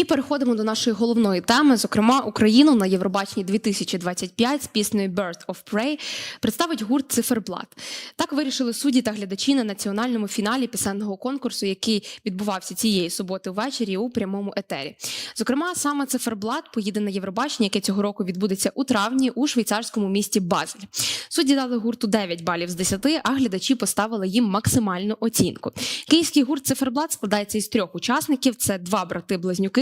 І переходимо до нашої головної теми. Зокрема, Україну на Євробаченні 2025 з піснею Birth of Prey представить гурт Циферблат. Так вирішили судді та глядачі на національному фіналі пісенного конкурсу, який відбувався цієї суботи ввечері у прямому етері. Зокрема, саме Циферблат поїде на Євробачення, яке цього року відбудеться у травні у швейцарському місті Базель. Судді дали гурту 9 балів з 10, а глядачі поставили їм максимальну оцінку. Київський гурт Циферблат складається із трьох учасників: це два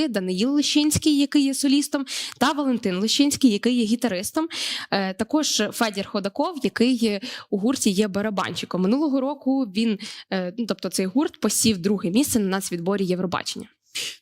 Даниїл Лещинський, який є солістом, та Валентин Лещинський, який є гітаристом. Е, Також Федір Ходаков, який у гурті є барабанщиком. Минулого року він, е, ну тобто цей гурт, посів друге місце на нацвідборі Євробачення.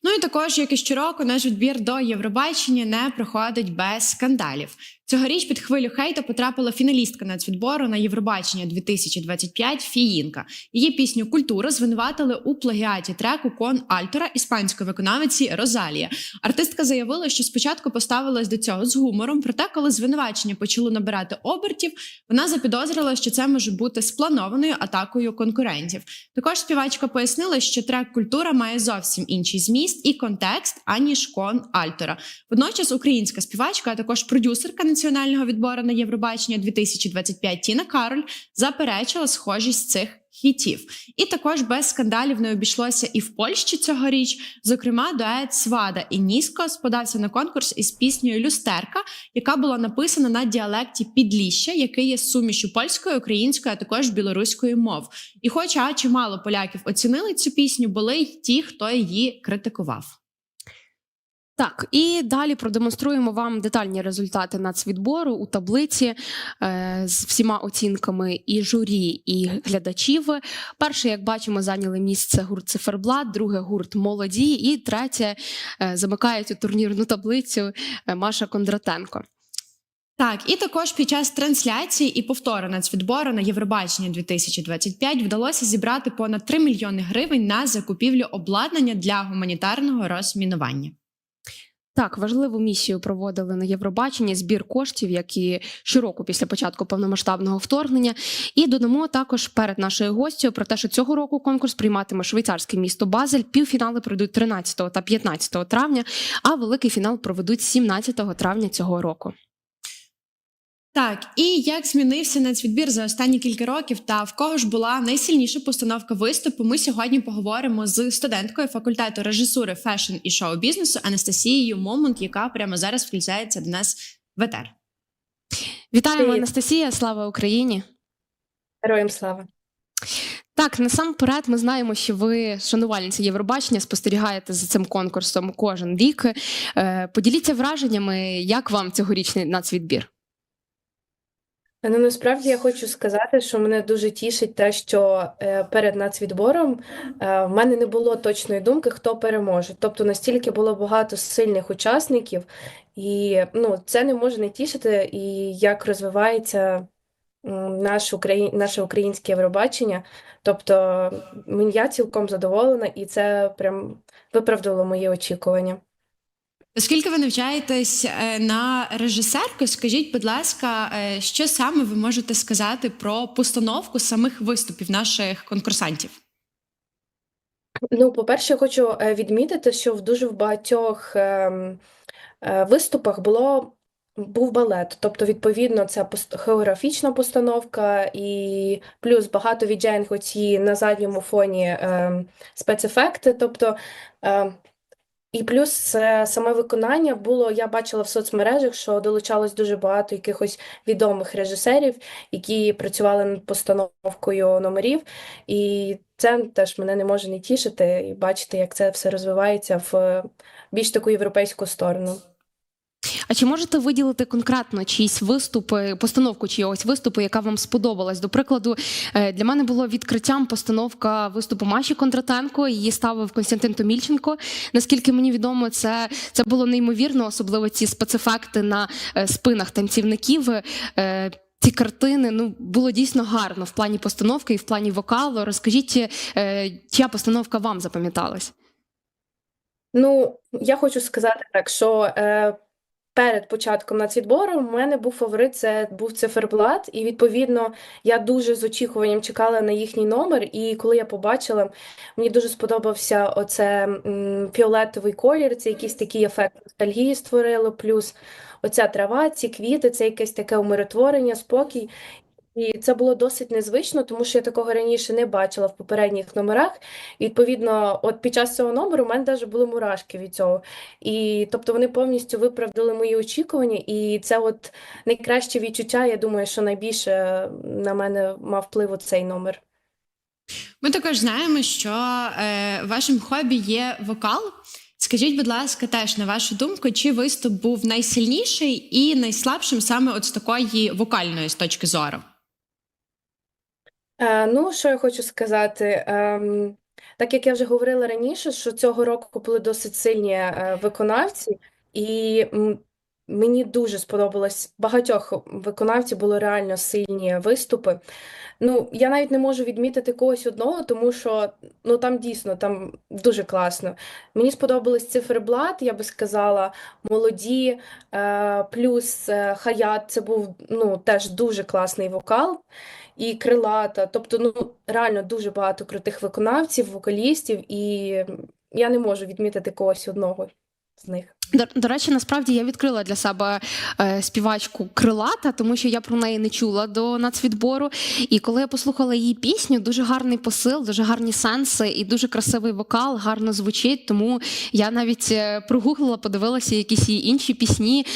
Ну і також, як і щороку, наш відбір до Євробачення не проходить без скандалів. Цьогоріч під хвилю хейта потрапила фіналістка нацвідбору на Євробачення 2025 Фіїнка. Її пісню Культура звинуватили у плагіаті треку Кон Альтора іспанської виконавиці Розалія. Артистка заявила, що спочатку поставилась до цього з гумором, проте, коли звинувачення почало набирати обертів, вона запідозрила, що це може бути спланованою атакою конкурентів. Також співачка пояснила, що трек Культура має зовсім інший зміст і контекст, аніж кон Альтора. Водночас українська співачка, а також продюсерка національного відбору на Євробачення 2025 Тіна Кароль заперечила схожість цих. Хітів, і також без скандалів не обійшлося і в Польщі цьогоріч. Зокрема, дует Свада і Ніско подався на конкурс із піснею Люстерка, яка була написана на діалекті Підліща, який є сумішю польської, української, а також білоруської мов. І, хоча чимало поляків оцінили цю пісню, були й ті, хто її критикував. Так, і далі продемонструємо вам детальні результати нацвідбору у таблиці е, з всіма оцінками і журі, і глядачів. Перше, як бачимо, зайняли місце гурт Циферблат, друге гурт Молоді, і третє е, замикає цю турнірну таблицю е, Маша Кондратенко. Так, і також під час трансляції і повтору нацвідбору на Євробачення 2025 вдалося зібрати понад 3 мільйони гривень на закупівлю обладнання для гуманітарного розмінування. Так, важливу місію проводили на Євробаченні збір коштів, як і щороку після початку повномасштабного вторгнення. І додамо також перед нашою гостю про те, що цього року конкурс прийматиме швейцарське місто Базель. Півфінали пройдуть 13 та 15 травня, а великий фінал проведуть 17 травня цього року. Так, і як змінився нацвідбір за останні кілька років, та в кого ж була найсильніша постановка виступу? Ми сьогодні поговоримо з студенткою факультету режисури, фешн і шоу-бізнесу Анастасією Момонт, яка прямо зараз включається до нас в етер. Вітаємо, Привіт. Анастасія! Слава Україні! Героям слава. Так, насамперед, ми знаємо, що ви шанувальниця Євробачення, спостерігаєте за цим конкурсом кожен рік. Е, Поділіться враженнями, як вам цьогорічний нацвідбір? Ну насправді я хочу сказати, що мене дуже тішить те, що е, перед нацвідбором е, в мене не було точної думки, хто переможе. Тобто настільки було багато сильних учасників, і ну, це не може не тішити, і як розвивається наш Украї... наше українське Євробачення. Тобто я цілком задоволена, і це прям виправдало мої очікування. Оскільки ви навчаєтесь е, на режисерку, скажіть, будь ласка, е, що саме ви можете сказати про постановку самих виступів наших конкурсантів? Ну, по-перше, я хочу е, відмітити, що в дуже багатьох ем, е, виступах було був балет. Тобто, відповідно, це хореографічна постановка, і плюс багато віджейнг оці на задньому фоні ем, спецефекти. Тобто, ем, і плюс це саме виконання було, я бачила в соцмережах, що долучалось дуже багато якихось відомих режисерів, які працювали над постановкою номерів. І це теж мене не може не тішити і бачити, як це все розвивається в більш таку європейську сторону. А чи можете виділити конкретно чиїсь виступи, постановку чийогось виступу, яка вам сподобалась? До прикладу, е, для мене було відкриттям постановка виступу Маші Кондратенко. Її ставив Константин Томільченко. Наскільки мені відомо, це, це було неймовірно, особливо ці спецефекти на е, спинах танцівників. Е, Ці картини ну було дійсно гарно в плані постановки і в плані вокалу. Розкажіть, е, чия постановка вам запам'яталась? Ну, я хочу сказати так, що е, перед початком нацвідбору у мене був фаворит, це був циферблат, і відповідно я дуже з очікуванням чекала на їхній номер. І коли я побачила, мені дуже сподобався оце фіолетовий колір, це якийсь такий ефект ностальгії створило, плюс оця трава, ці квіти, це якесь таке умиротворення, спокій. І це було досить незвично, тому що я такого раніше не бачила в попередніх номерах. І, відповідно, от під час цього номеру у мене навіть були мурашки від цього. І тобто вони повністю виправдали мої очікування, і це от найкраще відчуття. Я думаю, що найбільше на мене мав вплив цей номер. Ми також знаємо, що е, вашим хобі є вокал. Скажіть, будь ласка, теж на вашу думку, чи виступ був найсильніший і найслабшим саме от з такої вокальної з точки зору? Е, ну, що я хочу сказати? Ем, так як я вже говорила раніше, що цього року були досить сильні е, виконавці, і мені дуже сподобалось. Багатьох виконавців були реально сильні виступи. Ну, я навіть не можу відмітити когось одного, тому що ну там дійсно там дуже класно. Мені сподобались циферблат, я би сказала, молоді, е, плюс е, Хаят, це був ну теж дуже класний вокал. І крилата, тобто, ну реально дуже багато крутих виконавців, вокалістів, і я не можу відмітити когось одного з них. До, до речі, насправді я відкрила для себе е, співачку Крилата, тому що я про неї не чула до нацвідбору. І коли я послухала її пісню, дуже гарний посил, дуже гарні сенси і дуже красивий вокал, гарно звучить. Тому я навіть е, прогуглила, подивилася якісь її інші пісні,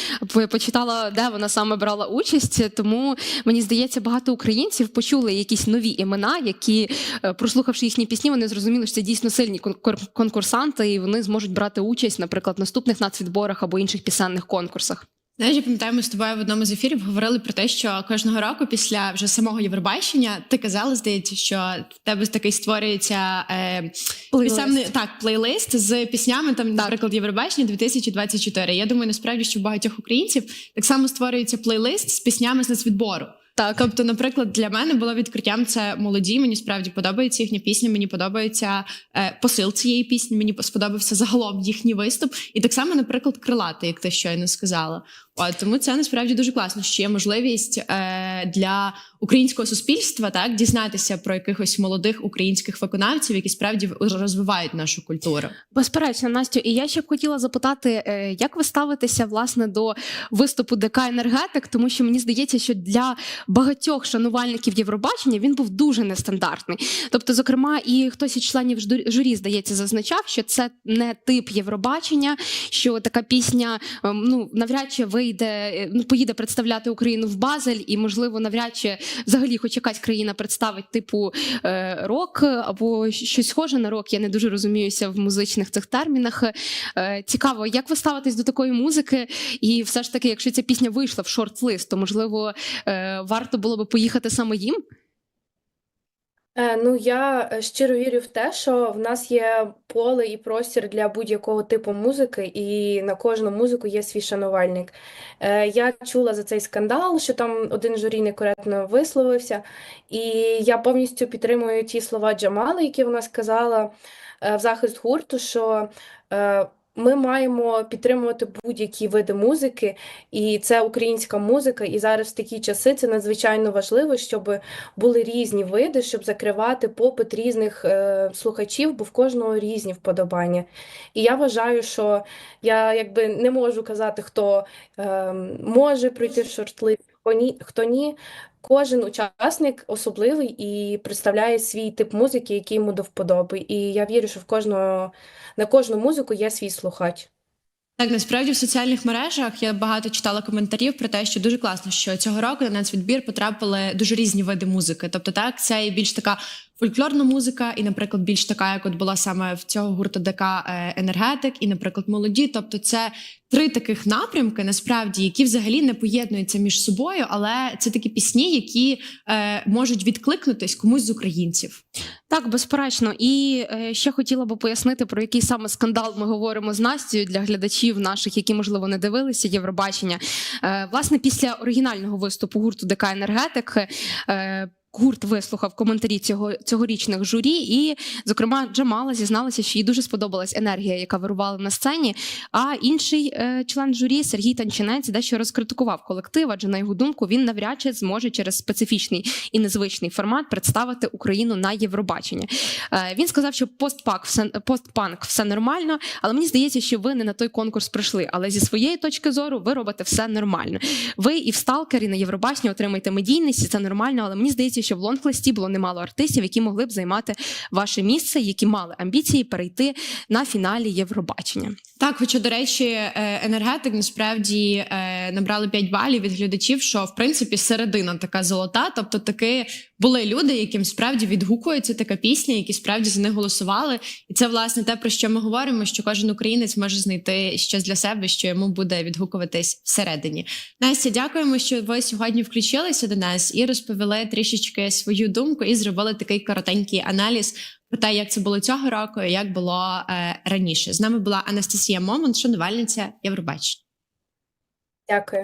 почитала, де вона саме брала участь. Тому мені здається, багато українців почули якісь нові імена, які, е, прослухавши їхні пісні, вони зрозуміли, що це дійсно сильні конкур- конкурсанти, і вони зможуть брати участь, наприклад, наступних нацвідборах або інших пісенних конкурсах. Знаєш, я пам'ятаю, ми з тобою в одному з ефірів говорили про те, що кожного року після вже самого Євробачення ти казала, здається, що в тебе такий створюється е, Плейлист. пісенний так, плейлист з піснями, там, наприклад, Євробачення 2024. Я думаю, насправді, що в багатьох українців так само створюється плейлист з піснями з нацвідбору. Так. Тобто, наприклад, для мене було відкриттям це молоді. Мені справді подобається їхня пісня. Мені подобається е, посил цієї пісні. Мені сподобався загалом їхній виступ. І так само, наприклад, крилати, як ти щойно сказала. От, тому це насправді дуже класно, що є можливість е, для українського суспільства так дізнатися про якихось молодих українських виконавців, які справді розвивають нашу культуру. Безперечно, Настю, і я ще б хотіла запитати, е, як ви ставитеся власне до виступу ДК енергетик, тому що мені здається, що для багатьох шанувальників Євробачення він був дуже нестандартний. Тобто, зокрема, і хтось із членів журі, здається, зазначав, що це не тип Євробачення, що така пісня ем, ну навряд чи вийде, е, ну поїде представляти Україну в Базель, і можливо, навряд чи взагалі хоч якась країна представить типу е, рок або щось схоже на рок. Я не дуже розуміюся в музичних цих термінах. Е, цікаво, як ви ставитесь до такої музики? І все ж таки, якщо ця пісня вийшла в шорт-лист, то можливо варто було би поїхати саме їм? Е, Ну, я е, щиро вірю в те, що в нас є поле і простір для будь-якого типу музики, і на кожну музику є свій шанувальник. Е, Я чула за цей скандал, що там один журі некоректно висловився, і я повністю підтримую ті слова Джамали, які вона сказала в захист гурту, що ми маємо підтримувати будь-які види музики, і це українська музика. І зараз в такі часи це надзвичайно важливо, щоб були різні види, щоб закривати попит різних е, слухачів, бо в кожного різні вподобання. І я вважаю, що я якби не можу казати, хто е, може пройти в шорт-лист, хто ні. Кожен учасник особливий і представляє свій тип музики, який йому до вподоби. І я вірю, що в кожного на кожну музику є свій слухач. Так, насправді в соціальних мережах я багато читала коментарів про те, що дуже класно, що цього року на нацвідбір потрапили дуже різні види музики. Тобто, так, це і більш така фольклорна музика, і, наприклад, більш така, як от була саме в цього гурту ДК е, енергетик, і, наприклад, молоді. Тобто, це три таких напрямки, насправді, які взагалі не поєднуються між собою, але це такі пісні, які е, можуть відкликнутись комусь з українців. Так, безперечно. І е, ще хотіла би пояснити, про який саме скандал ми говоримо з Настю для глядачів наших, які можливо не дивилися Євробачення. Е, власне, після оригінального виступу гурту ДК енергетик. Е, гурт вислухав коментарі цього цьогорічних журі, і, зокрема, Джамала зізналася, що їй дуже сподобалась енергія, яка вирувала на сцені. А інший е, член журі Сергій Танчинець дещо розкритикував колектив, адже на його думку він навряд чи зможе через специфічний і незвичний формат представити Україну на Євробачення. Е, він сказав, що постпак все постпанк все нормально, але мені здається, що ви не на той конкурс прийшли. Але зі своєї точки зору ви робите все нормально. Ви і в сталкері на Євробаченні отримаєте медійність, і це нормально. Але мені здається, що в лонглисті було немало артистів, які могли б займати ваше місце, які мали амбіції перейти на фіналі Євробачення. Так, хоча, до речі, е, енергетик насправді е, набрали 5 балів від глядачів, що в принципі середина така золота. Тобто, таки були люди, яким справді відгукується така пісня, які справді за них голосували. І це власне те, про що ми говоримо: що кожен українець може знайти щось для себе, що йому буде відгукуватись всередині. Настя, дякуємо, що ви сьогодні включилися до нас і розповіли трішечки свою думку, і зробили такий коротенький аналіз про те, як це було цього року, і як було е, раніше. З нами була Анастасія Момон, шанувальниця Євробачення. Дякую.